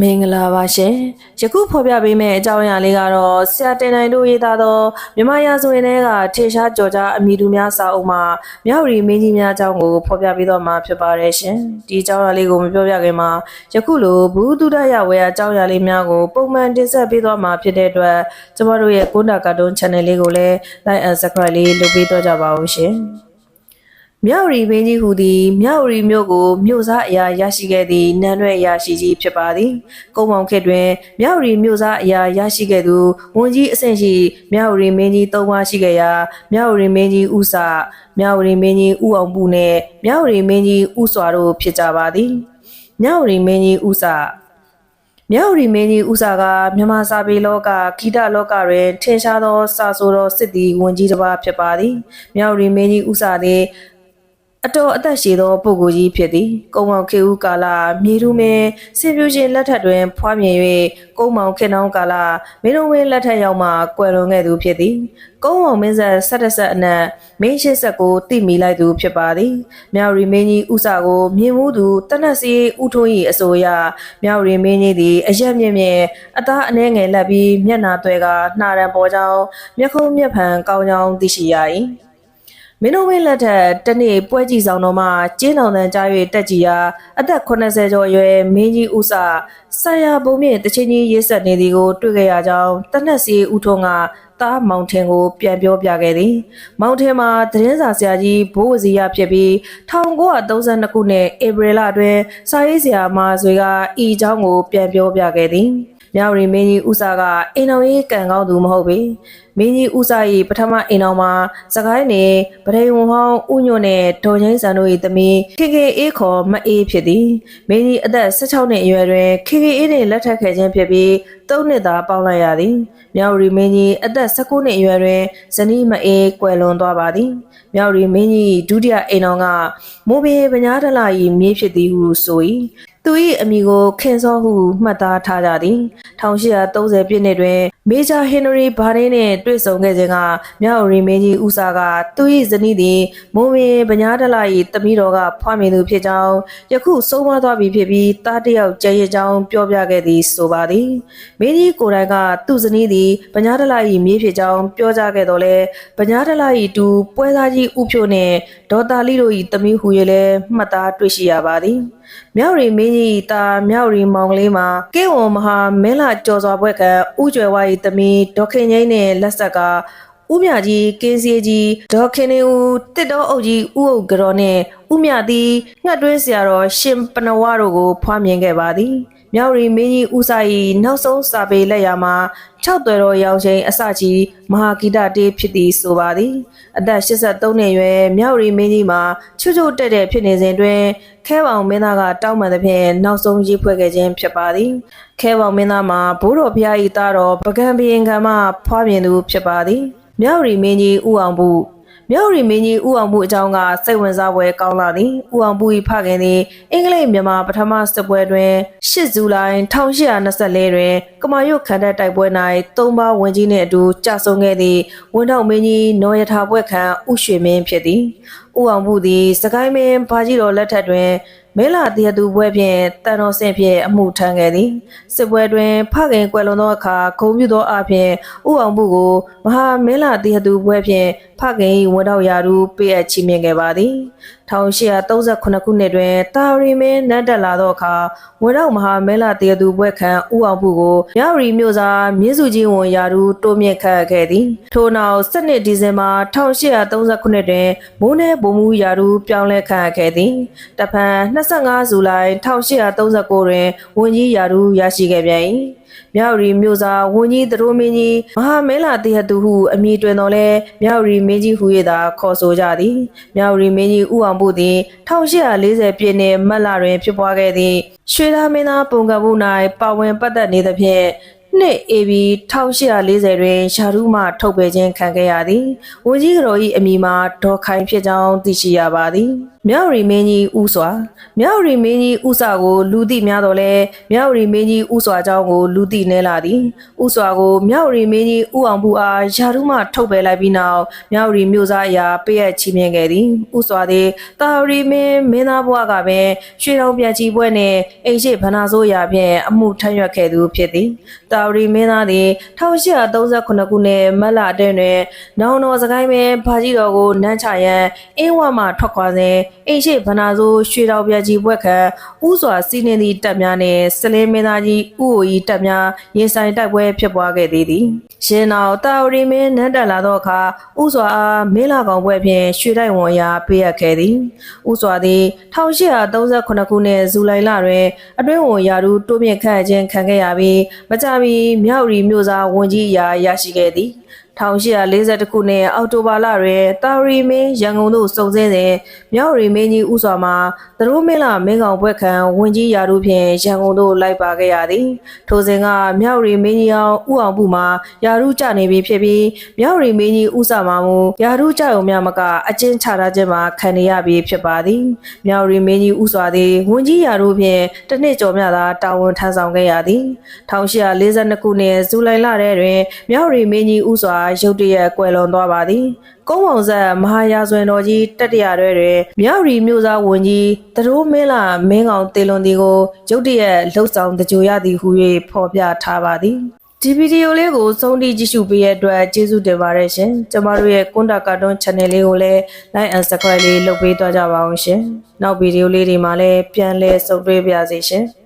မင်္ဂလာပါရှင်ယခုဖော်ပြပေးမယ့်အကြောင်းအရာလေးကတော့ဆရာတင်နိုင်တို့ရေးသားသောမြမရာဇဝင်တွေကထေရှားကြော်ကြားအမိသူများစာအုပ်မှာမြောက်ရီမင်းကြီးများအကြောင်းကိုဖော်ပြပေးတော့မှာဖြစ်ပါတယ်ရှင်ဒီအကြောင်းအရာလေးကိုမပြောပြခင်မှာယခုလိုဘူးတုဒရဝေအကြောင်းအရာလေးများကိုပုံမှန်တင်ဆက်ပေးတော့မှာဖြစ်တဲ့အတွက်ကျမတို့ရဲ့ကုဏကာတွန်း channel လေးကိုလည်း like and subscribe လေးလုပ်ပေးတော့ကြပါဦးရှင် မြောက်ရီမင်းကြီးဟူသည်မြောက်ရီမြို့ကိုမြို့စားအရာရရှိခဲ့သည့်နန်းရွက်အရာရှိကြီးဖြစ်ပါသည်ကုန်းမောင်ခေတ်တွင်မြောက်ရီမြို့စားအရာရရှိခဲ့သူဝန်ကြီးအဆင့်ရှိမြောက်ရီမင်းကြီးသုံးပါးရှိခဲ့ရာမြောက်ရီမင်းကြီးဥစမြောက်ရီမင်းကြီးဥအောင်ပူနှင့်မြောက်ရီမင်းကြီးဥစွာတို့ဖြစ်ကြပါသည်မြောက်ရီမင်းကြီးဥစမြောက်ရီမင်းကြီးဥစာကမြန်မာစာပေလောကဂီတလောကတွင်ထင်ရှားသောစာဆိုတော်စစ်သည်ဝန်ကြီးတစ်ပါးဖြစ်ပါသည်မြောက်ရီမင်းကြီးဥစာသည် အတော်အသက်ရှည်သောပုဂ္ဂိုလ်ကြီးဖြစ်သည်ကုံမောင်ခေဦးကာလမြေသူမင်းစင်ပြူရှင်လက်ထက်တွင် ဖွားမြင်၍ကုံမောင်ခေနှောင်းကာလမင်းတို့ဝင်းလက်ထက်ရောက်မှကွယ်လွန်ခဲ့သူဖြစ်သည်ကုံမောင်မင်းဆက်ဆက်တဆက်အနက်မင်းရှိဆက်ကိုတိမိလိုက်သူဖြစ်ပါသည်မြောက်ရီမင်းကြီးဥစာကိုမြင်မှုသူတနက်စီဥထုံး၏အဆိုအရမြောက်ရီမင်းကြီးသည်အရက်မြင့်မြင့်အသားအနှဲငယ်လက်ပြီးမျက်နာသွဲကနှာရန်ပေါ်ကြောင်းမျက်ခုံးမျက်ဖန်ကောင်းကြောင်းသိရှိရ၏ မင်းတို့ဝင်းလက်ထက်တနေ့ပွဲကြည့်ဆောင်တော်မှာကျင်းတော်တန်ကြား၍တက်ကြည်ရာအသက်80ကျော်အရွယ်မင်းကြီးဥစာဆာယာပုံမြင့်တချင်းကြီးရေးဆက်နေသည်ကိုတွေ့ခဲ့ရကြောင်းတနက်စီဥထုံးကတားမောင်ထင်ကိုပြန်ပြောပြခဲ့သည်။မောင်ထင်မှာသတင်းစာဆရာကြီးဘိုးဝစီရဖြစ်ပြီး1932ခုနှစ်ဧပြီလအတွင်းစာရေးဆရာမဆွေကဤအကြောင်းကိုပြန်ပြောပြခဲ့သည်။ မြောက်ရီမင်းကြီးဦးစာကအိမ်တော်ရေးကံကောင်းသူမဟုတ်ပေ။မင်းကြီးဦးစာ၏ပထမအိမ်တော်မှာစကိုင်းနယ်ပထိန်ဝန်ဟောင်းဦးညွန့်နဲ့ဒေါ်ချင်းစံတို့၏သမီးခေခေအေးခေါ်မအေးဖြစ်သည်။မင်းကြီးအသက်16နှစ်အရွယ်တွင်ခေခေအေးနှင့်လက်ထပ်ခဲ့ခြင်းဖြစ်ပြီး၃နှစ်သာပေါင်းလိုက်ရသည်။မြောက်ရီမင်းကြီးအသက်19နှစ်အရွယ်တွင်ဇနီးမအေးကွယ်လွန်သွားပါသည်။မြောက်ရီမင်းကြီးဒုတိယအိမ်တော်ကမိုးဘေးပညာတလာ၏မြေးဖြစ်သည်ဟုဆို၏။သူ၏အမိကိုခင်စောဟုမှတ်သားထားကြသည် 1830ပြည့်နှစ်တွင် မေဂျာဟင်နရီဘာဒင်းနှင့်တွေ့ဆုံခဲ့ခြင်းကမြောက်ရီမင်းကြီးဦးစာကသူ၏ဇနီးသည်မုံမင်းပညာတလာ၏တမီးတော်ကဖွားမြင်သူဖြစ်ကြောင်းယခုဆုံးမသွားပြီဖြစ်ပြီးတားတယောက်ကျဲရကြောင်းပြောပြခဲ့သည်ဆိုပါသည်မင်းကြီးကိုယ်တိုင်ကသူ့ဇနီးသည်ပညာတလာ၏မြေးဖြစ်ကြောင်းပြောကြားခဲ့တော်လဲပညာတလာ၏တူပွဲသားကြီးဥဖြိုနှင့်ဒေါ်တာလီတို့၏တမီးဟူ၍လည်းမှတ်သားတွေ့ရှိရပါသည်မြောက်ရီမင်းကြီးတာမြောက်ရီမောင်လေးမှာကေဝံမဟာမင်းလာကြော်စွာဘွဲ့ကဥကျွယ်ဝါ၏တမီဒေါခင်ငိမ့်နှင့်လက်ဆက်ကဥမြကြီးကင်းစီကြီးဒေါခင်နေဦးတစ်တော်အုပ်ကြီးဥအုပ်ကြော်နှင့်ဥမြသည်ငှက်တွင်းဆရာတော်ရှင်ပနဝါတို့ကိုဖွားမြင်ခဲ့ပါသည် မြောက်ရီမင်းကြီးဦးစာ၏နောက်ဆုံးစာပေလက်ရာမှာ၆သွယ်တော်ရောင်ချိန်အစကြီးမဟာဂီတတေးဖြစ်သည်ဆိုပါသည်အသက်83နှစ်အရွယ်မြောက်ရီမင်းကြီးမှာချွတ်ချွတ်တက်တဲ့ဖြစ်နေစဉ်တွင်ခဲပေါင်မင်းသားကတောင်းပန်သဖြင့်နောက်ဆုံးရေးဖွဲ့ခဲ့ခြင်းဖြစ်ပါသည်ခဲပေါင်မင်းသားမှာဘိုးတော်ဖျား၏သားတော်ပကံဘီရင်ကံမှဖွားမြင်သူဖြစ်ပါသည်မြောက်ရီမင်းကြီးဦးအောင်ဘူး မြောက်ရီမင်းကြီးဦးအောင်မှုအကြောင်းကစိတ်ဝင်စားပွဲကောင်းလာသည်ဦးအောင်မှု၏ဖခင်သည်အင်္ဂလိပ်မြန်မာပထမစစ်ပွဲတွင်8ဇူလိုင်1824တွင်ကမာရွတ်ခန္ဓာတိုက်ပွဲ၌သုံးပါးဝင်ကြီးနှင့်အတူကြာဆုံးခဲ့သည့်ဝန်ထောက်မင်းကြီးနော်ရထားပွဲခံဥရွှေမင်းဖြစ်သည်ဦးအောင်မှုသည်စကိုင်းမင်းဘာကြီးတော်လက်ထက်တွင် မဲလာတရသူပွဲဖြင့်တန်တော်ဆင့်ဖြင့်အမှုထမ်းခဲ့သည်စစ်ပွဲတွင်ဖခင်ကွယ်လွန်သောအခါဂုံပြုသောအဖြစ်ဥအောင်မှုကိုမဟာမဲလာတရသူပွဲဖြင့်ဖခင်၏ဝန်တော်ရာထူးပေးအပ်ချီးမြှင့်ခဲ့ပါသည်1838ခုနှစ်တွင်တာရီမင်းနတ်တက်လာသောအခါဝန်တော်မဟာမဲလာတရသူပွဲခံဥအောင်မှုကိုမြရီမြို့စားမြင်းစုကြီးဝန်ရာထူးတိုးမြင့်ခန့်ခဲ့သည်ထို့နောက်7ဒီဇင်ဘာ1839ခုနှစ်တွင်မိုးနဲဘုံမူရာထူးပြောင်းလဲခန့်ခဲ့သည်တဖန်25ဇူလိုင်1839တွင်ဝန်ကြီးရာထူးရရှိခဲ့ပြန်၏ မြောက်ရီမြို့စားဝန်ကြီးသတို့မင်းကြီးမဟာမဲလာတေဟသူဟုအမည်တွင်တော်လဲမြောက်ရီမင်းကြီးဟူ၍သာခေါ်ဆိုကြသည်မြောက်ရီမင်းကြီးဥအောင်မှုသည်1840ပြည့်နှစ်မတ်လတွင်ဖြစ်ပွားခဲ့သည့်ရွှေသားမင်းသားပုံကံမှု၌ပါဝင်ပတ်သက်နေသဖြင့်နှစ် AB 1840တွင်ရှာရုမှထုတ်ပယ်ခြင်းခံခဲ့ရသည်ဝန်ကြီးကတော်၏အမည်မှာဒေါ်ခိုင်ဖြစ်ကြောင်းသိရှိရပါသည် မြောက်ရီမင်းကြီးဥစွာမြောက်ရီမင်းကြီးဥစွာကိုလူသိများတော့လဲမြောက်ရီမင်းကြီးဥစွာเจ้าကိုလူသိနေလာသည်ဥစွာကိုမြောက်ရီမင်းကြီးဥအောင်ဘူးအားယာရုမှထုတ်ပယ်လိုက်ပြီးနောက်မြောက်ရီမြို့သားအရာပေးရချီးမြှင့်ခဲ့သည်ဥစွာသည်တာရီမင်းမင်းသားဘွားကပင်ရွှေတောင်ပြန်ချီပွဲနှင့်အိမ်ရှိဗနာဆိုးရာဖြင့်အမှုထမ်းရွက်ခဲ့သူဖြစ်သည်တာရီမင်းသားသည်1838ခုနှစ်မတ်လအတွင်းတွင်နောင်တော်စကိုင်းပင်ဘာကြီးတော်ကိုနန်းချရန်အင်းဝမှထွက်ခွာစဉ် အိမ်ရှိဗနာဆိုးရွှေတောင်ပြန်ချီပွဲခံဥစွာစီးနှင်းသည့်တပ်များနှင့်စလင်းမင်းသားကြီးဥအိုကြီးတပ်များရင်ဆိုင်တိုက်ပွဲဖြစ်ပွားခဲ့သေးသည်ရှင်နောက်တာရီမင်းနန်းတက်လာသောအခါဥစွာအားမင်းလာကောင်ပွဲဖြင့်ရွှေတိုက်ဝန်ရာပေးအပ်ခဲ့သည်ဥစွာသည်1838ခုနှစ်ဇူလိုင်လတွင် အတွင်းဝန်ရာထူးတိုးမြင့်ခန့်အပ်ခြင်းခံခဲ့ရပြီးမကြမီမြောက်ရီမြို့သားဝန်ကြီးအရာရရှိခဲ့သည် 1842ခုနှစ်အောက်တိုဘာလတွင်တာရီမင်းရန်ကုန်သို့စုံစင်းစဉ်မြောက်ရီမင်းကြီးဦးစွာမှသတို့မင်းလာမင်းကောင်ဘွဲ့ခံဝင်ကြီးရာထူးဖြင့်ရန်ကုန်သို့လိုက်ပါခဲ့ရသည်ထိုစဉ်ကမြောက်ရီမင်းကြီးအောင်ဦးအောင်ဘူးမှာရာထူးကျနေပြီဖြစ်ပြီးမြောက်ရီမင်းကြီးဦးစွာမှမူရာထူးကျုံများမကအကျဉ်းချထားခြင်းမှာခံနေရပြီဖြစ်ပါသည်မြောက်ရီမင်းကြီးဦးစွာသည်ဝင်ကြီးရာထူးဖြင့်တစ်နှစ်ကျော်မြသာတာဝန်ထမ်းဆောင်ခဲ့ရသည်1842ခုနှစ်ဇူလိုင်လထဲတွင်မြောက်ရီမင်းကြီးဦးစွာရုတ်တရက်ကွယ်လွန်သွားပါသည်ကုန်းဝေါဆက်မဟာရာဇဝင်တော်ကြီးတတရရဲတွင်မြောက်ရီမြို့သားဝန်ကြီးတရိုးမင်းလာမင်းကောင်တေလွန်ဒီကိုရုတ်တရက်လှုပ်ဆောင်တကြိုရသည်ဟု၍ဖော်ပြထားပါသည်ဒီဗီဒီယိုလေးကိုစုံတီကြည့်ရှုပေးရတဲ့အတွက်ကျေးဇူးတင်ပါတယ်ရှင်။ကျမတို့ရဲ့ကွန်တာကာတွန်း channel လေးကိုလည်း like and subscribe လေးလုပ်ပေးသွားကြပါအောင်ရှင်။နောက်ဗီဒီယိုလေးတွေမှာလည်းပြန်လည်ဆုံတွေ့ပါရစေရှင်။